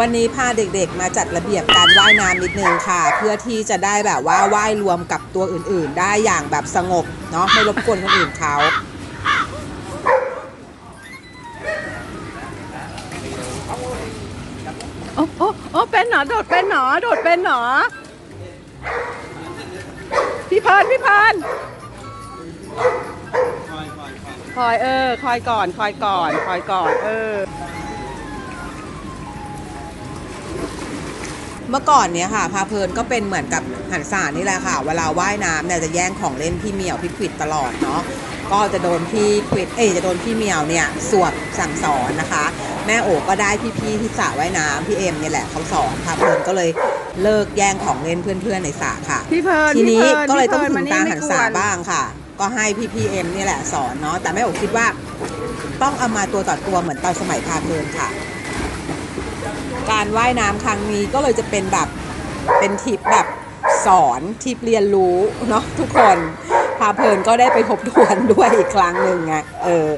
วันนี้พาเด็กๆ มาจัดระเบียบการว่ายน้ำนิดนึงค่ะ เพื่อที่จะได้แบบว่าว่ายรวมกับตัวอื่นๆ ได้อย่างแบบสงบเนาะไม่รบกวนคนอื่นเขาโอ้โอ้โอ้เป็นหนอโดดเป็นหนอโดดเป็นหนอ พี่เพลินพี่เพลินคอยเออ คอยก่อน คอยก่อน คอยก่อน เออ มื่อก่อนเนี้ยค่ะพาเพลินก็เป็นเหมือนกับหันสานี่แหละค่ะ เวลาว่ายน้ำเนี่ยจะแย่งของเล่นพี่เหมียวพี่ควิดตลอดเนาะก็จะโดนพี่ควิดเอ้ยจะโดนพี่เหมียวเนี่ยสวบสั่งสอนนะคะ แม่โอก็ได้พี่ๆที่สระว่ายน้ำพี่เอ็มเนี่ยแหละเขาสอนพาเพลินก็เลยเลิกแย่งของเล่นเพื่อนๆในสระค่ะ พี่เพลินทีนี้พี่พลินก็เลยต้องพี่ถึพงมตาไม่หันกวษาบ้างค่ะ ก็ให้พี่พีเอ็มนี่แหละสอนเนาะแต่แม่โอคิดว่า ต้องเอามาตัวต่อตัวเหมือนตอนสมัยพาเพลินค่ะ การว่ายน้ำครั้งนี้ก็เลยจะเป็นแบบเป็นทริปแบบสอนทริปเรียนรู้เนาะทุกคนพาเพลินก็ได้ไปทบทวนด้วยอีกครั้งหนึ่งไงเออ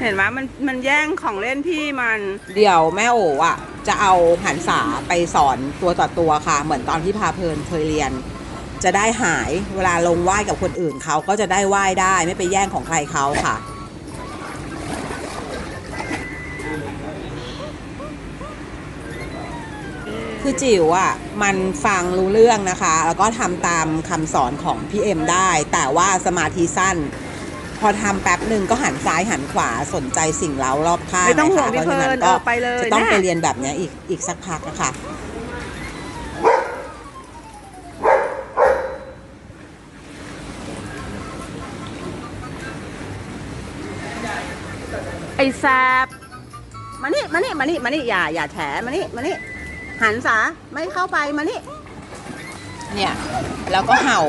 เห็นไหมมันมันแย่งของเล่นพี่มัน เดี๋ยวแม่โออะ จะเอาหันษาไปสอนตัวต่อตัวค่ะ เหมือนตอนที่พาเพลินเคยเรียน จะได้หายเวลาลงไหว้กับคนอื่นเขาก็จะได้ไหว้ได้ไม่ไปแย่งของใครเขาค่ะ คือจิ๋วอะมันฟังรู้เรื่องนะคะ แล้วก็ทำตามคำสอนของพี่เอ็มได้ แต่ว่าสมาธิสั้น พอทำแป๊บหนึ่งก็หันซ้ายหันขวาสนใจสิ่งเล้ารอบข้างไม่ต้องห่วงนะคะพี่เพราะฉะนั้นเพลินก็เออไปเลยจะต้องนะไปเรียนแบบเนี้ยอีกอีกสักพักนะคะไอ้แซบมานี่มานี่มานี่มานี่อย่าอย่าแฉมานี่มานี่ หันษาไม่เข้าไปมานี่ เนี่ย แล้วก็เห่า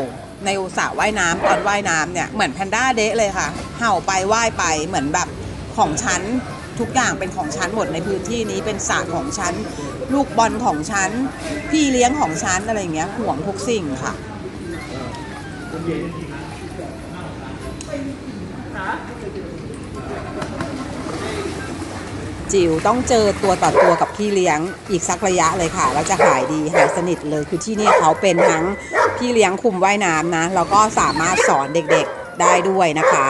ในอุตสาว่ายน้ำตอนว่ายน้ำเนี่ยเหมือนแพนด้าเดะเลยค่ะ เห่าไปว่ายไปเหมือนแบบของฉันทุกอย่างเป็นของฉันหมดในพื้นที่นี้เป็นสระของฉันลูกบอลของฉันพี่เลี้ยงของฉันอะไรอย่างเงี้ยห่วงทุกสิ่งค่ะ จิ๋วต้องเจอตัวต่อตัวกับพี่เลี้ยงอีกสักระยะเลยค่ะ แล้วจะหายดีหายสนิทเลยคือที่นี่เขาเป็นทั้งพี่เลี้ยงคุมว่ายน้ำนะแล้วก็สามารถสอนเด็กๆได้ด้วยนะคะ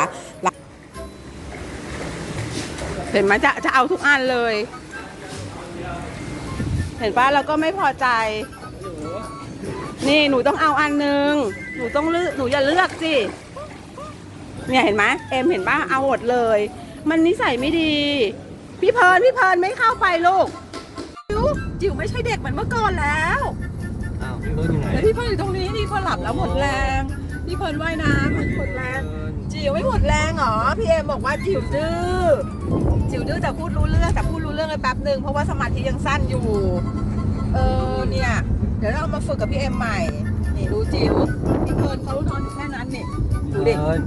เห็นไหมจะจะเอาทุกอันเลย เห็นป่ะเราก็ไม่พอใจ นี่หนูต้องเอาอันหนึงหนูต้องเลือกหนูอย่าเลือกสิเนี่ยเห็นไหมเอ็มเห็นป่ะเอาหมดเลย มันนิสัยไม่ดี พี่เพลินพี่เพลินไม่เข้าไปลูกจิ๋วจิ๋วไม่ใช่เด็กเหมือนเมื่อก่อนแล้วอ้าวพี่เบิร์ดอยู่ไหนแล้วพี่เพลินอยู่ตรงนี้นี่พอหลับแล้วหมดแรงพี่เพลินว่ายน้ำมันหมดแรงจิ๋วไม่หมดแรงเหรอพี่เอ็มบอกว่าจิ๋วดื้อจิ๋วดื้อแต่พูดรู้เรื่องแต่พูดรู้เรื่องเลยแป๊บหนึ่งเพราะว่าสมาธิยังสั้นอยู่ เออเนี่ยเดี๋ยวเรามาฝึกกับพี่เอ็มใหม่ นี่ดูจิ๋วพี่เพลินเขานอนอยู่แค่นั้นนี่ดูดิเบิร์ด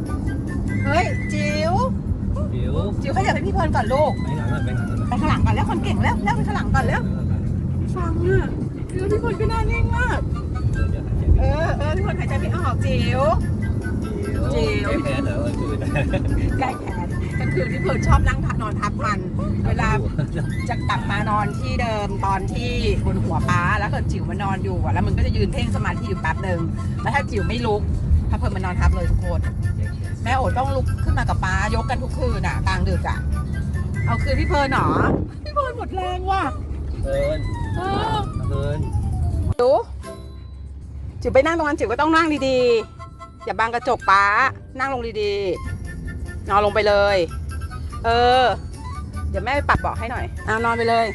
เฮ้ยจิ๋ว เดี๋ยวจิ๋วขยับให้พี่เพลินก่อนลูก ไปหลังหน่อยไปหลังหน่อยไปข้างหลังก่อนแล้วคนเก่งแล้วแล้วไปข้างหลังก่อนแล้วฟังอะคือพี่เพลินก็น่านิ่งมาก เออเออพี่เพลินหายใจไม่ออกจิ๋วเดี๋ยวแพ้เหรอเมื่อคืนแก้แค้นกลางคืนพี่เพลินชอบนั่งทับนอนทับมัน เวลาจะกลับมานอนที่เดิมตอนที่บนหัวป้าแล้วเกิดจิ๋วมานอนอยู่อะแล้วมันก็จะยืนเพ่งสมาธิอยู่แป๊บหนึ่งแล้วถ้าจิ๋วไม่ลุกถ้าเพิ่นมานอนทับเลยทุกคน แม่โอดต้องลุกขึ้นมากับป้ายกกันทุกคืนอะกลางดึกอะ เอาคืนพี่เพลินเหรอพี่เพลินหมดแรงว่ะเบิร์ดเออเบิร์ดจิ๋วจิ๋วไปนั่งตรงนั้นจิ๋วก็ต้องนั่งดีๆ อย่าบังกระจกป้า นั่งลงดีๆ นอนลงไปเลย เออ เดี๋ยวแม่ไปปัดเบอกให้หน่อยเอานอนไปเลย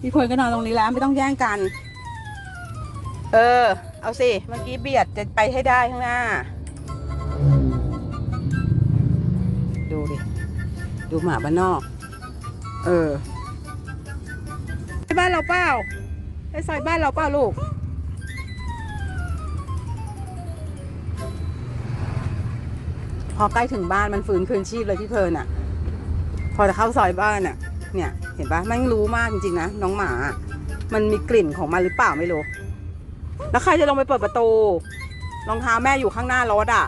พี่พลก็นอนตรงนี้แล้วไม่ต้องแย่งกัน เออ เอาสิ เมื่อกี้เบียดจะไปให้ได้ข้างหน้า ดูดิ ดูหมาบ้านนอก เออใช่บ้านเราเปล่าไอ้ซอยบ้านเราเปล่าลูก พอใกล้ถึงบ้านมันฟื้นคืนชีพเลยพี่เพลินอะพอจะเข้าซอยบ้านอะเนี่ยเห็นปะแม่งรู้มากจริงๆนะน้องหมา มันมีกลิ่นของมันหรือเปล่าไม่รู้ แล้วใครจะลงไปเปิดประตู รองเท้าแม่อยู่ข้างหน้ารถอะ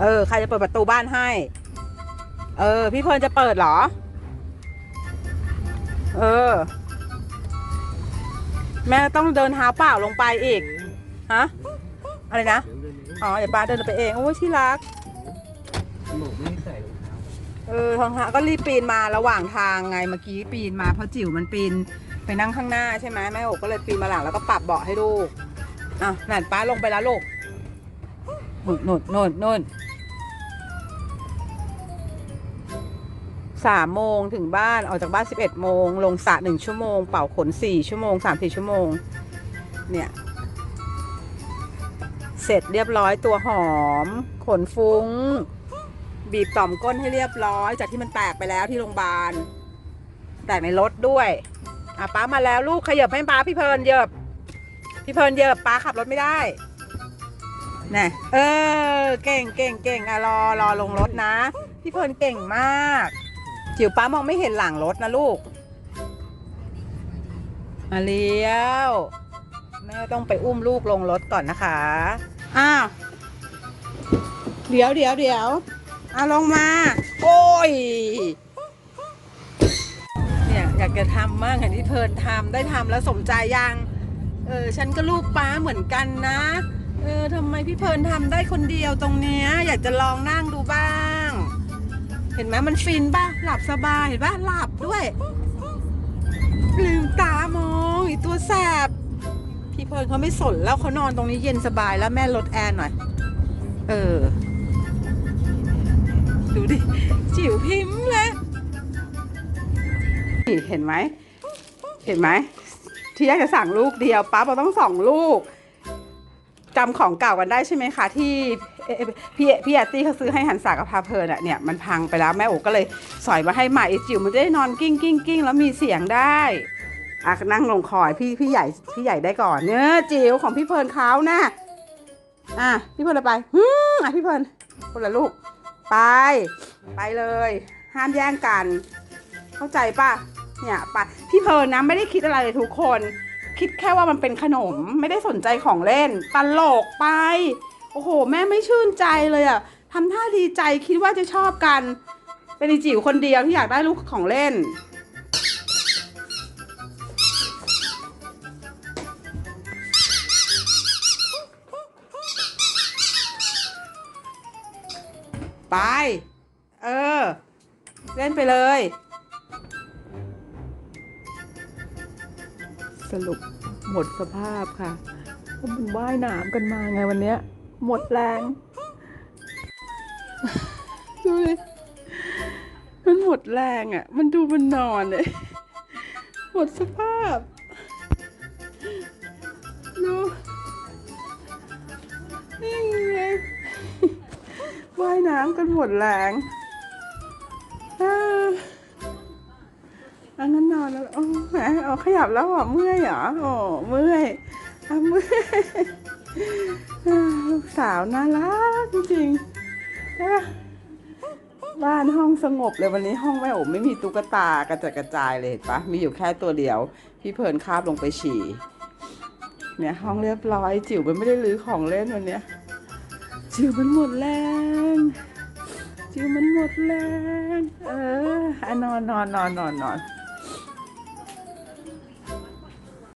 เออ ใครจะเปิดประตูบ้านให้ เออ พี่เพลินจะเปิดเหรอ เออ แม่ต้องเดินเท้าเปล่าลงไปอีก ฮะ อะไรนะ อ๋อ เดี๋ยวป้าเดินไปเอง โอ้ยที่รักหนูไม่ใส่รองเท้าเออทองเท้าก็รีบปีนมาระหว่างทางไง เมื่อกี้ปีนมาเพราะจิ๋วมันปีนไปนั่งข้างหน้าใช่ไหมแม่โอกก็เลยปีนมาหลังแล้วก็ปรับเบาะให้ลูก อะนั่นป้าลงไปแล้วลูกนุ่นนุ่นนุ่นนุ่น สามโมงถึงบ้านออกจากบ้านสิบเอ็ดโมง ลงสระหนึ่งชั่วโมง เป่าขนสี่ชั่วโมงสามสี่ชั่วโมง เนี่ย เสร็จเรียบร้อยตัวหอม ขนฟุ้ง บีบต่อมก้นให้เรียบร้อย จากที่มันแตกไปแล้วที่โรงพยาบาล แตกในรถด้วย อะป้ามาแล้วลูกขยับให้ป้าพี่เพลินเยิบพี่เพลินเยิบป้าขับรถไม่ได้น่ะเออ เก่งเก่งเก่งอะรอรอลงรถนะ พี่เพลินเก่งมาก จิ๋วป้ามองไม่เห็นหลังรถนะลูก มาเลี้ยว แม่ต้องไปอุ้มลูกลงรถก่อนนะคะ อ้าว เดี๋ยวเดี๋ยวเดี๋ยวเอาลงมา โอ้ย เนี่ยอยากจะทำมากเห็นที่เพลินทำได้ทำแล้วสมใจยัง เออฉันก็ลูกป้าเหมือนกันนะ เออทำไมพี่เพลินทำได้คนเดียวตรงเนี้ย อยากจะลองนั่งดูบ้าง เห็นไหมมันฟินป่ะ หลับสบายเห็นป่ะ หลับด้วย ลืมตามองอีตัวแสบ พี่เพลินเขาไม่สนแล้วเขานอนตรงนี้เย็นสบายแล้วแม่ลดแอร์หน่อย เออ ดูดิ จิ๋วพิมพ์เลยนี่เห็นไหม เห็นไหม ที่แรกจะสั่งลูกเดียวป้าบอกต้องสองลูก จำของเก่ากันได้ใช่ไหมคะที่เอ่อพี่พี่อาร์ตี้เขาซื้อให้หันสากับพาเพลินอะเนี่ยมันพังไปแล้วแม่โอ๋ก็เลยสอยมาให้ใหม่ไอ้จิ๋วมันจะได้นอนกิ้งกิ้งกิ้งแล้วมีเสียงได้อะนั่งลงคอยพี่พี่ใหญ่พี่ใหญ่ได้ก่อนเนื้อะจิ๋วของพี่เพลินเขานะอะพี่เพลินเอาไปฮึมอะพี่เพลินคนละลูก ไป ไปเลย ห้ามแย่งกัน เข้าใจป่ะเนี่ยไปพี่เพลินนะไม่ได้คิดอะไรเลยทุกคน คิดแค่ว่ามันเป็นขนมไม่ได้สนใจของเล่นตลกไป โอ้โห แม่ไม่ชื่นใจเลยอะทำท่าดีใจคิดว่าจะชอบกัน เป็นไอจิ๋วคนเดียวที่อยากได้ลูกของเล่น ไป เออ เล่นไปเลย สรุปหมดสภาพค่ะเพราะมันว่ายน้ำกันมาไงวันเนี้ย หมดแรงดูเลยมันหมดแรงอะ มันดูมันนอนเลยหมดสภาพดูนี่ไงว่ายน้ำกันหมดแรงอ่า อันนั้นนอนแล้วโอ้แหมเอาขยับแล้วเหรอเมื่อยเหรอโอ้เมื่อยอะเมื่อยลูกสาวน่ารักจริงๆบ้านห้องสงบเลยวันนี้ห้องแม่โอ๋ไม่มีตุ๊กตากระจัดกระจายเลยเห็นปะมีอยู่แค่ตัวเดียว พี่เพลินคาบลงไปฉี่เนี่ยห้องเรียบร้อย จิ๋วมันไม่ได้รื้อของเล่นวันเนี้ยจิ๋วมันหมดแรงจิ๋วมันหมดแรงเอออะนอนนอนนอนนอนนอน